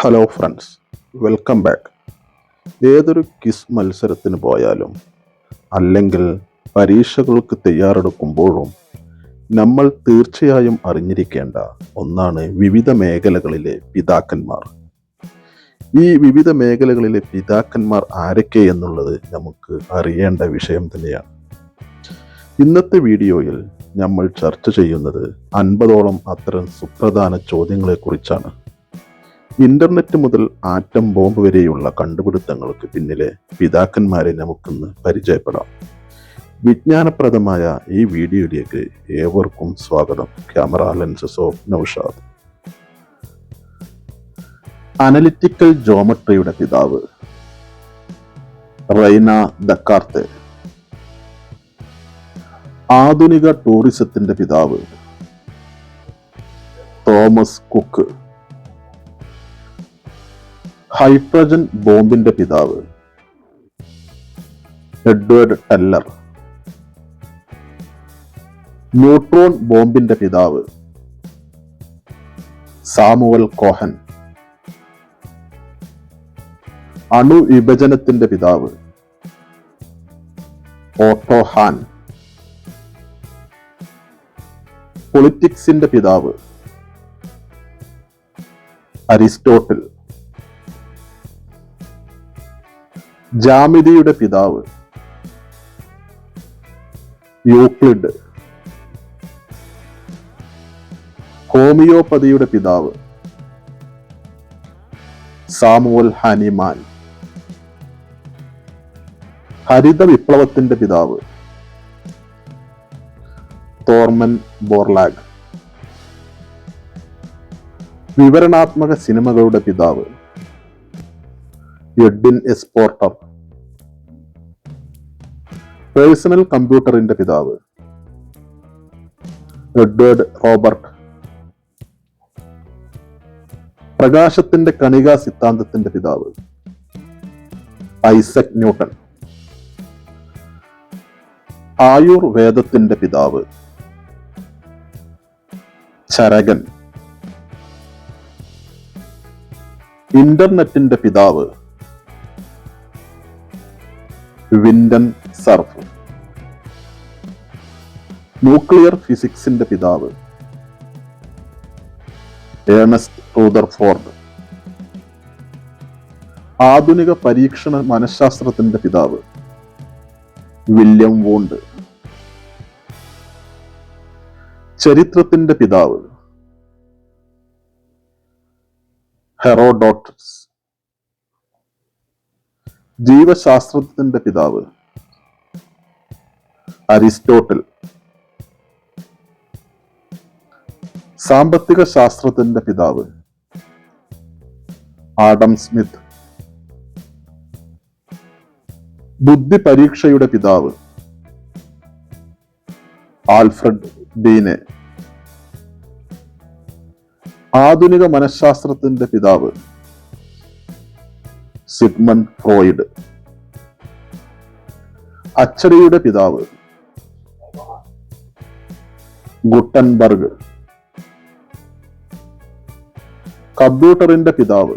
Hello friends welcome back ഏതൊരു quiz മത്സരത്തിന് പോയാലും അല്ലെങ്കിൽ പരീക്ഷകൾക്ക് തയ്യാറെടുക്കുമ്പോഴും നമ്മൾ തീർച്ചയായും അറിഞ്ഞിരിക്കേണ്ട ഒന്നാണ് വിവിധ മേഖലകളിലെ പിതാക്കന്മാർ. ഈ വിവിധ മേഖലകളിലെ പിതാക്കന്മാർ ആരൊക്കെ എന്നുള്ളത് നമുക്ക് അറിയേണ്ട വിഷയം തന്നെയാണ്. ഇന്നത്തെ വീഡിയോയിൽ നമ്മൾ ചർച്ച ചെയ്യുന്നത് അൻപതോളം അത്തരം സുപ്രധാന ചോദ്യങ്ങളെക്കുറിച്ചാണ്. ഇന്റർനെറ്റ് മുതൽ ആറ്റം ബോംബ് വരെയുള്ള കണ്ടുപിടുത്തങ്ങൾക്ക് പിന്നിലെ പിതാക്കന്മാരെ നമുക്കിന്ന് പരിചയപ്പെടാം. വിജ്ഞാനപ്രദമായ ഈ വീഡിയോയിലേക്ക് ഏവർക്കും സ്വാഗതം. Camera lenses of Noushad analytical ജോമട്രിയുടെ പിതാവ് റൈന ദക്കാർത്തെ. ആധുനിക ടൂറിസത്തിന്റെ പിതാവ് തോമസ് കുക്ക്. ഹൈഡ്രജൻ ബോംബിന്റെ പിതാവ് എഡ്വേർഡ് ടെല്ലർ. ന്യൂട്രോൺ ബോംബിന്റെ പിതാവ് സാമുവൽ കോഹൻ. അണുവിഭജനത്തിന്റെ പിതാവ് ഓട്ടോ ഹാൻ. പൊളിറ്റിക്സിന്റെ പിതാവ് അരിസ്റ്റോട്ടിൽ. ജാമിതിയുടെ പിതാവ് യൂക്ലിഡ്. ഹോമിയോപ്പതിയുടെ പിതാവ് സാമുവൽ ഹനിമാൻ. ഹരിത വിപ്ലവത്തിന്റെ പിതാവ് തോർമൻ ബോർലാഗ്. വിവരണാത്മക സിനിമകളുടെ പിതാവ് എഡ്വിൻ എസ്പോർട്ടർ പേഴ്സണൽ കമ്പ്യൂട്ടറിന്റെ പിതാവ്. Edward Robert. പ്രകാശത്തിന്റെ കണിക സിദ്ധാന്തത്തിന്റെ പിതാവ്. Isaac Newton. ആയുർവേദത്തിന്റെ പിതാവ്. ചരകൻ. ഇന്റർനെറ്റിന്റെ പിതാവ്. വിൻഡൻ സർഫ്. ന്യൂക്ലിയർ ഫിസിക്സിന്റെ പിതാവ്. Ernest Rutherford. ആധുനിക പരീക്ഷണ മനഃശാസ്ത്രത്തിന്റെ പിതാവ്. William Wundt. ചരിത്രത്തിന്റെ പിതാവ്. ഹെറോഡോട്ടസ്. ജീവശാസ്ത്രത്തിന്റെ പിതാവ് അരിസ്റ്റോട്ടിൽ. സാമ്പത്തിക ശാസ്ത്രത്തിന്റെ പിതാവ് ആഡം സ്മിത്ത്. ബുദ്ധി പരീക്ഷയുടെ പിതാവ് ആൽഫ്രഡ് ഡീനെ. ആധുനിക മനഃശാസ്ത്രത്തിന്റെ പിതാവ് സിഗ്മൺ ഫ്രോയിഡ്. അച്ചടിയുടെ പിതാവ് ഗുട്ടൻബർഗ്. കമ്പ്യൂട്ടറിന്റെ പിതാവ്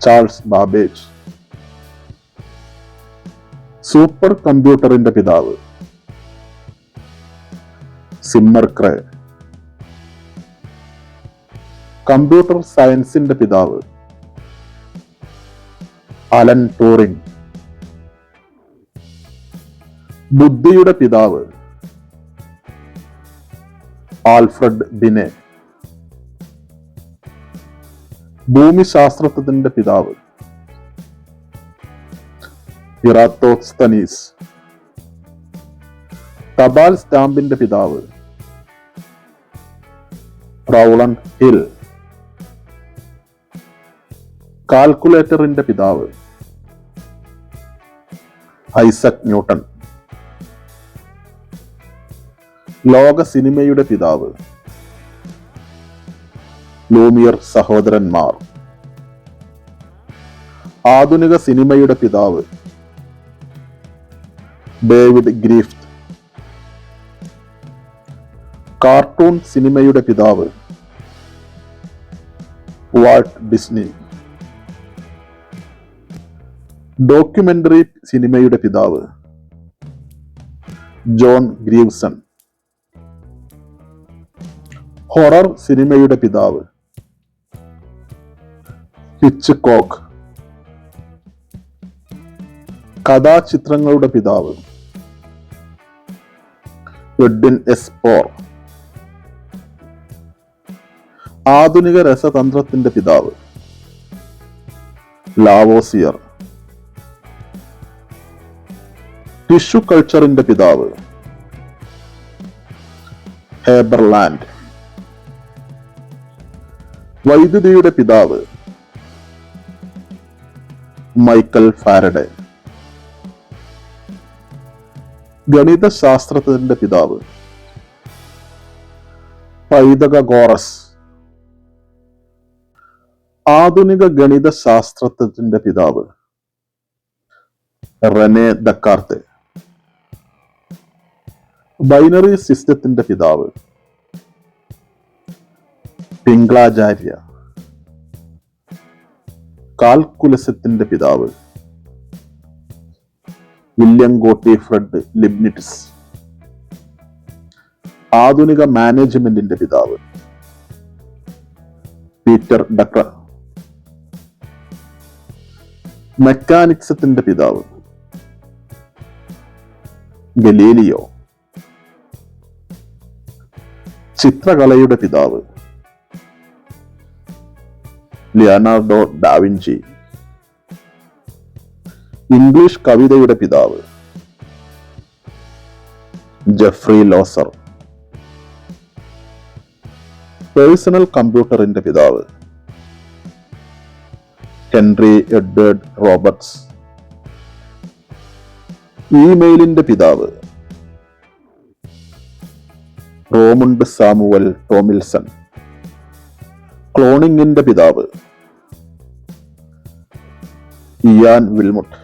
ചാൾസ് ബാബേജ്. സൂപ്പർ കമ്പ്യൂട്ടറിന്റെ പിതാവ് സിമ്മർ ക്രേ. കമ്പ്യൂട്ടർ സയൻസിന്റെ പിതാവ് അലൻ ടൂറിംഗ് ബുദ്ധിയുടെ പിതാവ് ആൽഫ്രഡ് ബിനെ ഭൂമിശാസ്ത്രത്തിന്റെ പിതാവ് ഇറാത്തോസ്തനീസ് തപാൽ സ്റ്റാമ്പിന്റെ പിതാവ് റൗളൺ ഹിൽ. കാൽക്കുലേറ്ററിന്റെ പിതാവ് ഐസക് ന്യൂട്ടൺ. ലോക സിനിമയുടെ പിതാവ് ലൂമിയർ സഹോദരന്മാർ. ആധുനിക സിനിമയുടെ പിതാവ് ഡേവിഡ് ഗ്രീഫ്റ്റ് കാർട്ടൂൺ സിനിമയുടെ പിതാവ് വാൾട്ട് ഡിസ്നി. ഡോക്യുമെന്ററി സിനിമയുടെ പിതാവ് ജോൺ ഗ്രീവ്സൺ. ഹൊറർ സിനിമയുടെ പിതാവ് ഹിച്ച് കഥാചിത്രങ്ങളുടെ പിതാവ് എഡ്വിൻ എസ് പോർ. ആധുനിക രസതന്ത്രത്തിന്റെ പിതാവ് ലാവോസിയർ. ടിഷ്യൂ കൾച്ചറിന്റെ പിതാവ്. ഹേബർലാൻഡ്. വൈദ്യുതിയുടെ പിതാവ്. Michael Faraday. ഗണിതശാസ്ത്രത്തിന്റെ പിതാവ്. പൈതക ഗോറസ് ആധുനിക ഗണിതശാസ്ത്രത്തിന്റെ പിതാവ്. റെനെ ദക്കാർത്തെ. ബൈനറി സിസ്റ്റത്തിന്റെ പിതാവ്. പിംഗ്ലാചാര്യ. കാൽക്കുലസത്തിന്റെ പിതാവ്. William Gottfried Leibniz. ആധുനിക മാനേജ്മെന്റിന്റെ പിതാവ്. പീറ്റർ ഡക്ര. മെക്കാനിക്സത്തിന്റെ പിതാവ്. ഗലീലിയോ. ചിത്രകലയുടെ പിതാവ്. ലിയനാർഡോ ഡാവിഞ്ചി ഇംഗ്ലീഷ് കവിതയുടെ പിതാവ്. Jeffrey loser. പേഴ്സണൽ കമ്പ്യൂട്ടറിന്റെ പിതാവ്. ഹെൻറി എഡ്വേർഡ് റോബർട്ട്സ് ഇമെയിലിന്റെ പിതാവ്. റോമുണ്ട് സാമുവൽ ടോമിൽസൺ. ക്ലോണിങ്ങിന്റെ പിതാവ് ഇയാൻ വിൽമുട്ട്.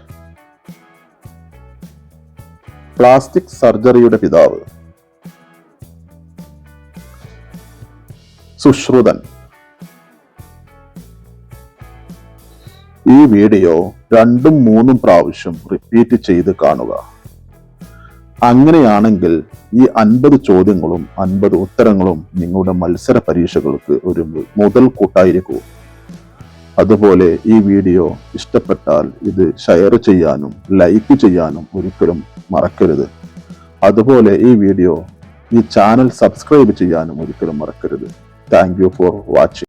പ്ലാസ്റ്റിക് സർജറിയുടെ പിതാവ് സുശ്രുതൻ. ഈ വീഡിയോ രണ്ടും മൂന്നും പ്രാവശ്യം റിപ്പീറ്റ് ചെയ്ത് കാണുക. അങ്ങനെയാണെങ്കിൽ ഈ അൻപത് ചോദ്യങ്ങളും അൻപത് ഉത്തരങ്ങളും നിങ്ങളുടെ മത്സര പരീക്ഷകൾക്ക് ഒരു മുതൽ കൂട്ടായിരിക്കും. അതുപോലെ ഈ വീഡിയോ ഇഷ്ടപ്പെട്ടാൽ ഇത് ഷെയർ ചെയ്യാനും ലൈക്ക് ചെയ്യാനും ഒരിക്കലും മറക്കരുത്. അതുപോലെ ഈ വീഡിയോ ഈ ചാനൽ സബ്സ്ക്രൈബ് ചെയ്യാനും ഒരിക്കലും മറക്കരുത്. Thank for watching